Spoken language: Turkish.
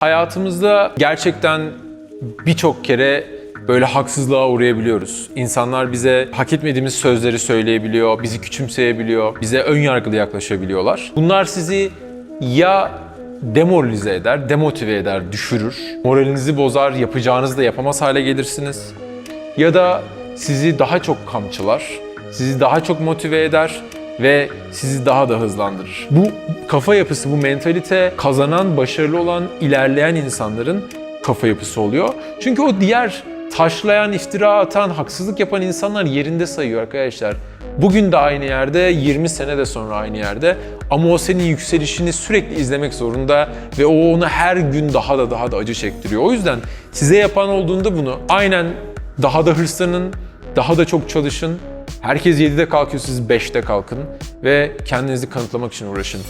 Hayatımızda gerçekten birçok kere böyle haksızlığa uğrayabiliyoruz. İnsanlar bize hak etmediğimiz sözleri söyleyebiliyor, bizi küçümseyebiliyor, bize ön yargılı yaklaşabiliyorlar. Bunlar sizi ya demoralize eder, demotive eder, düşürür. Moralinizi bozar, yapacağınızı da yapamaz hale gelirsiniz. Ya da sizi daha çok kamçılar, sizi daha çok motive eder ve sizi daha da hızlandırır. Bu kafa yapısı, bu mentalite kazanan, başarılı olan, ilerleyen insanların kafa yapısı oluyor. Çünkü o diğer taşlayan, iftira atan, haksızlık yapan insanlar yerinde sayıyor arkadaşlar. Bugün de aynı yerde, 20 sene de sonra aynı yerde. Ama o senin yükselişini sürekli izlemek zorunda ve o onu her gün daha da daha da acı çektiriyor. O yüzden size yapan olduğunda bunu aynen daha da hırslanın, daha da çok çalışın. Herkes 7'de kalkıyor, siz 5'te kalkın ve kendinizi kanıtlamak için uğraşın.